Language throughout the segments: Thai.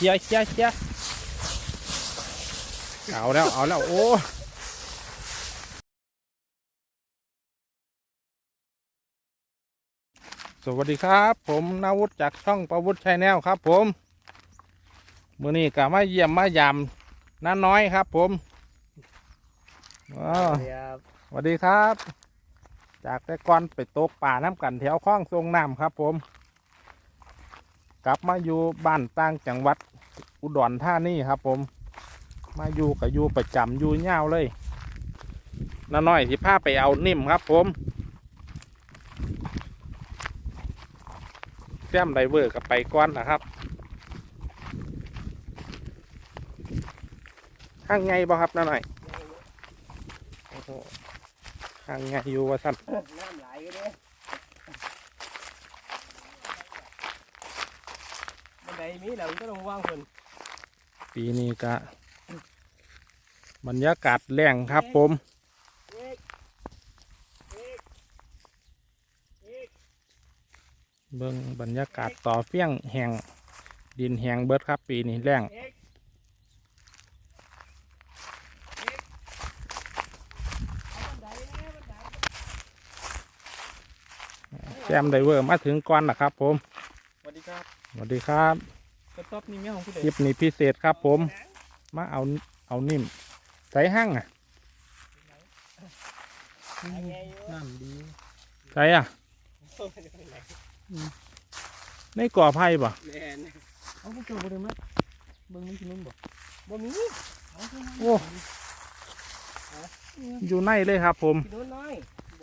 เคลียร์เคลียร์เคลียร์เอาแล้ว เอาแล้ว โอ้สวัสดีครับ ผมนาวุฒิจากช่องประวุฒิชัยแนวครับผมมือนี้ก็มาเยี่ยมมายามน้าน้อยครับ ผมว้าวครับสวัสดีครับ จากแต่ก่อนไปตกป่าน้ำกันแถวคลองทรงน้ำครับ ผม กลับมาอยู่บ้านต่างจังหวัดอุดรธานีครับผม มาอยู่กับอยู่ประจำอยู่เงาวเลยน้าน้อยที่พาไปเอานิ่มครับผมแซมไดเวอร์กับไปก้อนนะครับข้างไงบ่ครับน้าน้อยหข้างไงอยู่ว่าสั้นน้ำไหลเลยบันได มีแล้วมันก็ต้องว่างคนปีนี้ก็บรรยากาศแรงครับผมเอกเอกเอกเบิ่งบรรยากาศต่อเฟี้ยงแหงดินแหงเบิดครับ ปีนี้แรงเอกเอาบันไดแน่บันไดแซมไดเวอร์มาถึงก่อนนะครับผม สวัสดีครับ สวัสดีครับ กระต๊อบนี่แม่ของผู้ใดคลิปนี้พิเศษครับผม มาเอาเอานิ่มใส่ห้างอะน้ำดีใส่อะในก่อไผ่ป่ะแน่นเอาผู้เจ้าบ่ได้มั้ยเบิ่งมันสินุ่มบ่บ่มีเอาสิโอ้อยู่ในเลยครับผมกินน้อย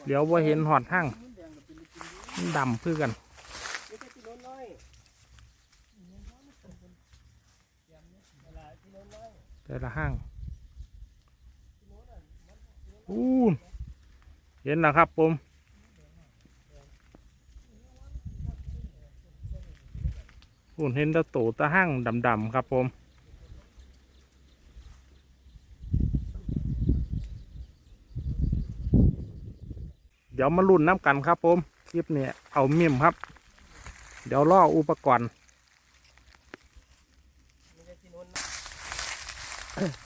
เดี๋ยวว่าเห็นหอดห้างมันดำคือกัน เดี๋ยวจะกินน้อยเวลากินน้อย แต่ละห้างอู้นเห็นนะครับผมอุ่นเห็นตะตูตะห้างดำๆครับผมเดี๋ยวมาลุ่นน้ำกันครับผม คลิปนี้เอาเมียมครับ เดี๋ยวล่ออุปกรณ์ มันจะ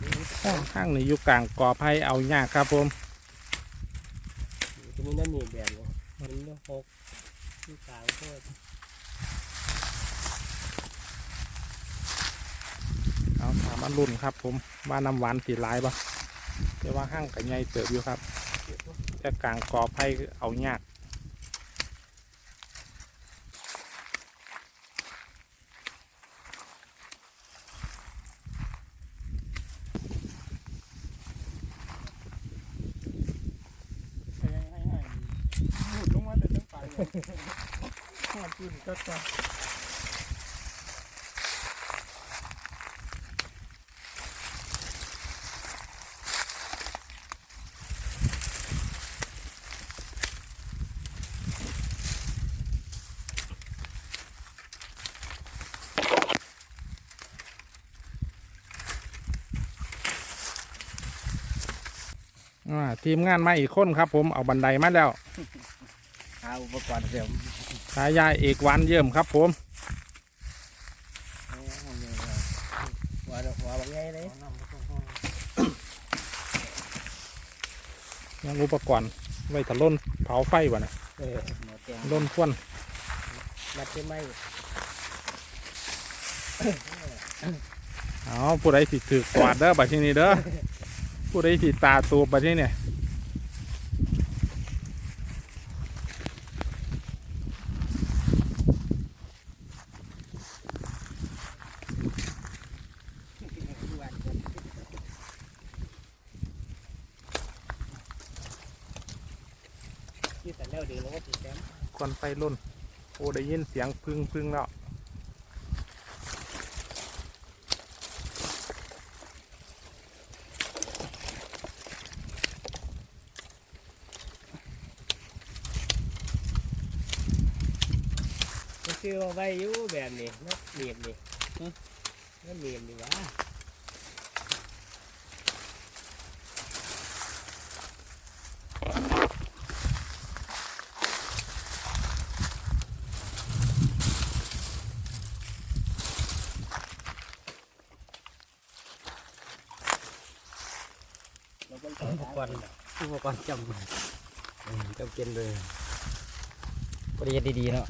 กินน้อยห้างนี้อยู่กลางกอไผ่เอายากครับผมจะมีนั่นนี่แบบนี้มันเรื่องหกที่กลางโคตรเอาถามมาลุ่นครับผมว่าน้ำหวานสีลายปะแต่ว่าห้างกับใหญ่เติบอยู่ครับแต่กลางกอไผ่เอายาก ให้ให้ให้พูดลงมาแต่ตั้งไป ข้าวจุ่นก็จะทีมงานมาอีกคนครับผมเอาบันไดมาแล้ว อุปกรณ์เสริมฉายาเอกหวันเยี่ยมครับผมว่าว่าบางไงเลยยังอุปกรณ์ไว้ถล่นเผาไฟวะนะเออหมดแกงล่นควันนัดใช่ไหมเอาผู้ใดสิถือกวาดเด้อบัดที่นี้เด้อผู้ใดสิตาตูบบัดที่นี่ที่แต่แล้วดีแล้วก็ติดแซ มันไฟล่น โอ้ได้ยินเสียงพึ่งพึ่งแล้วมันชื่อว่าใบยูแบบนี้นักเมียมนี่นักเมียมดีวะ กรณ์อุปกรณ์จำเออจำเป็นเลยบริยดดีๆเนาะ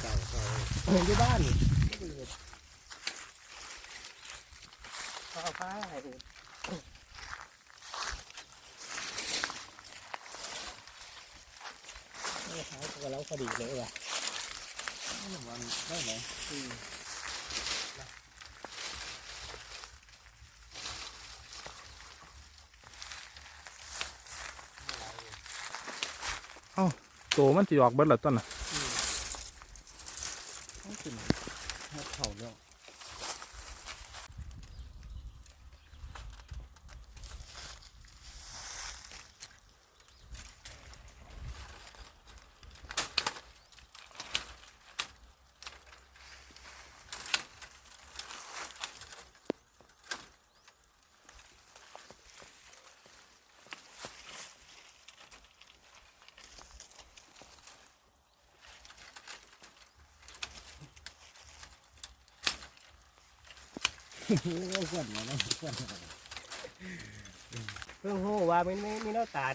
เก่าเก่าเอออยู่บ้านข้าวฟ้าอะไรดู ไม่หายตัวเราพอดีเลยว่ะมันได้ไหมโตมันสิออกเบิดละต้นน่ะ ต้องกินให้เข่าแล้ว ขวัญนมาเนาะขวัญเพิ่งหูว่ามันไม่มีน้าตาด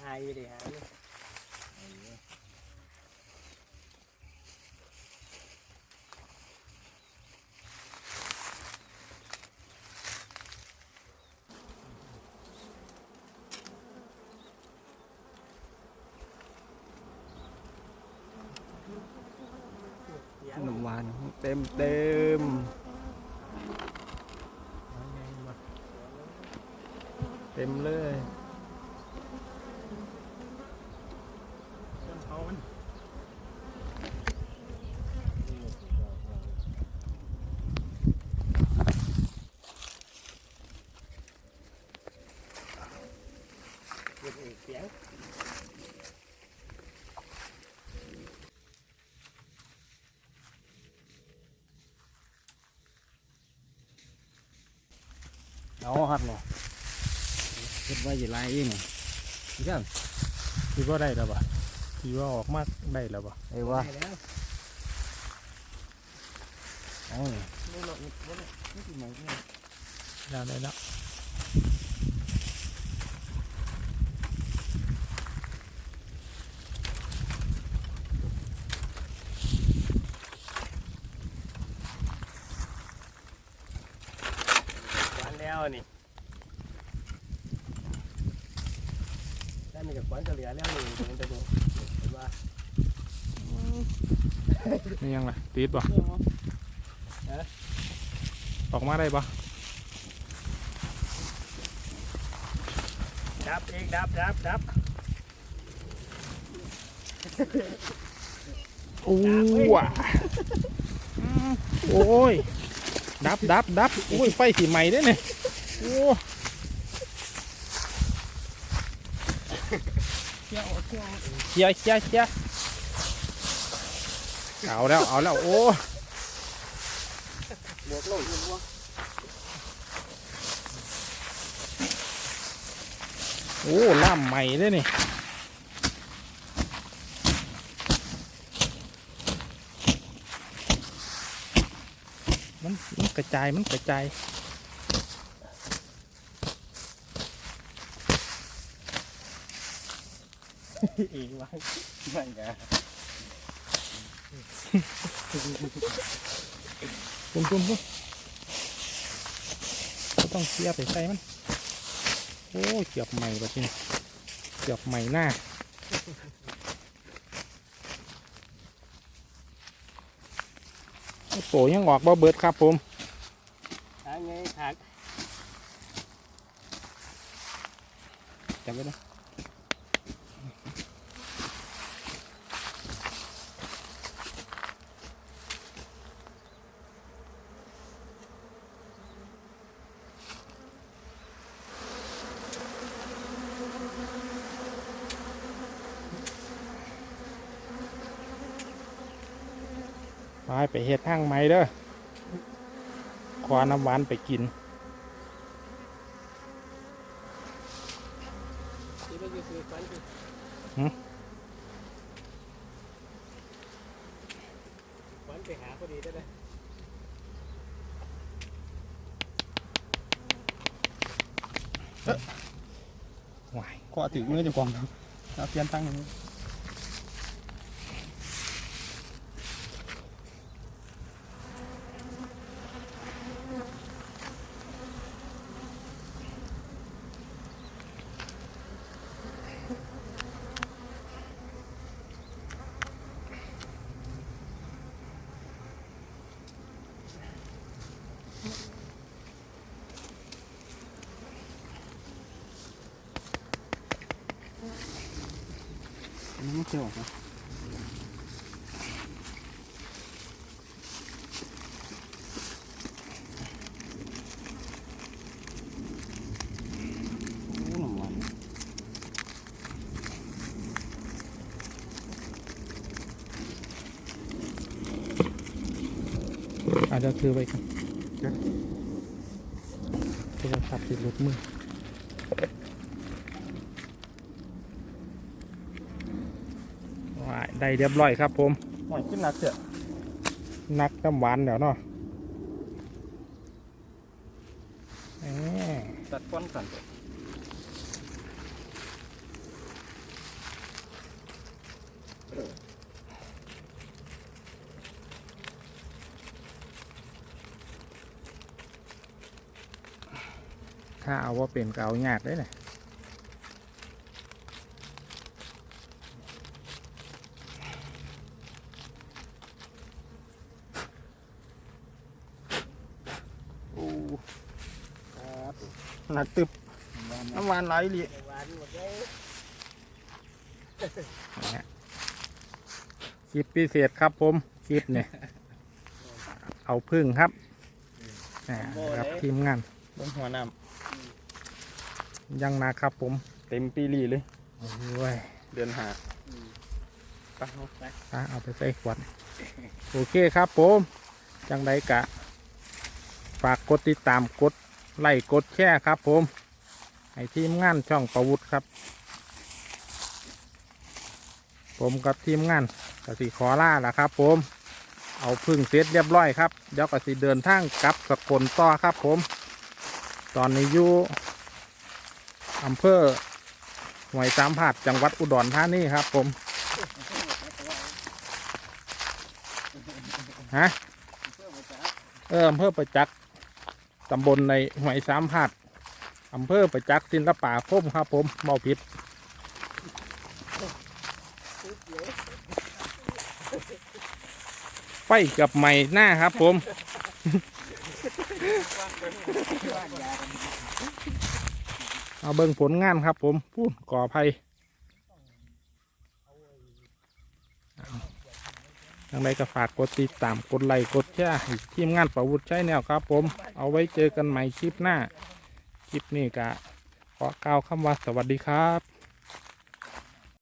หายอยู่ดิหายอยู่ ขนมหวาน เต็มเต็มเต็มเลย เขามัน เก็บเสียง เอาหัดเนาะเก็บไว้อยู่ไรเองเรื่องคิดว่าได้แล้วบ่คิดว่าออกมากได้แล้วบ่ไอ้วะเอาไม่หลอกไม่หลอกไม่กินหมูเนี่ยแล้วได้แล้ว วั นแล้วนี่ได้มีกับขวัญเฉลี่ยแล้วนี่ผมจะดูเห็นว่านี่ยังล่ะติดบ่เรื่องมั้งออกมาได้บ่ดับเองดับดับดับโอ้ว่ะโอ้ย ดับดับดับโอ้ย ไฟสีใหม่ได้เนี่ย โอ้เที่ยวเที่ยวเคลียเคลียร์เคลียร์เอาแล้ว เอาแล้ว โอ้บวกลงยิงวะโอ้ล่ามใหม่เลยนี่มันมันกระจาย มันกระจาย เองวะไม่ไงปุ้มปุ้มปุ้มก็ต้องเคลียร์ไปใส่มัน โอ้เกือบใหม่ป่ะทีนเกือบใหม่หน้าโอ้โตยังออกบ่เบิดครับผมทางไงทางจำไว้นะ ไปไปเฮ็ดทางใหม่เด้อขวาน้ำหวานไปกินวันไปหาพอดีได้เลยหวายก็ถึงมือเจะกองครับเอาเปลี่ยนตั้งอย่างนี้ อันนี้ไม่เกี่ยวนะโอ้หนุ่มหวานอาจจะถือไว้กันโทรศัพท์ติดรถมือหวาย ได้เรียบร้อยครับผมหอยขึ้นหนักเถอะนักน้ำหวานเดี๋ยวเนาะแหมตัดก้อนกันถ้าเอาว่าเป็นก็เอายากได้เลย โอ้ครับ หนักตึบน้ำหวานไหลายอีหลีหวานหมดเลยคลิปพิเศษครับผม คลิปเนี่ยเอาพึ่งครับอ่าครับทีมงานบนหัวน้ยังนะครับผมำเต็มปีรีเลยโอ้ยเดือนหาไปเอาไปอะเอาไปใส่ขวด โอเคครับผม จังไดกะ ฝากกดติดตามกด ไลค์กดแชร์ครับ ผมให้ทีมงานช่องประวุฒิครับ ผมกับทีมงานกสิขอล่าละครับ ผม เอาพึ่งเสร็จเรียบร้อยครับเดี๋ยวกสิเดินทางกลับสกลต่อครับ ผม ตอนนี้อยู่อำเภอหวยสามผาดจังหวัดอุดรธานีครับ ผมฮะเอออำเภอประจักษ์ ตำบลในหวยสามผาดอำเภอประจักษ์ศิลปาคมครับผมเบาผิดไฟกับไม้หน้าครับผม เอาเบิ่งผลงานครับผมพูดก่อภัย ทางใดก็ฝากกดติดตามกดไลค์กดแชร์ทีมงานประวุฒิใช้แนวครับผม เอาไว้เจอกันใหม่คลิปหน้า คลิปนี้ก็ขอกล่าวคำว่าสวัสดีครับ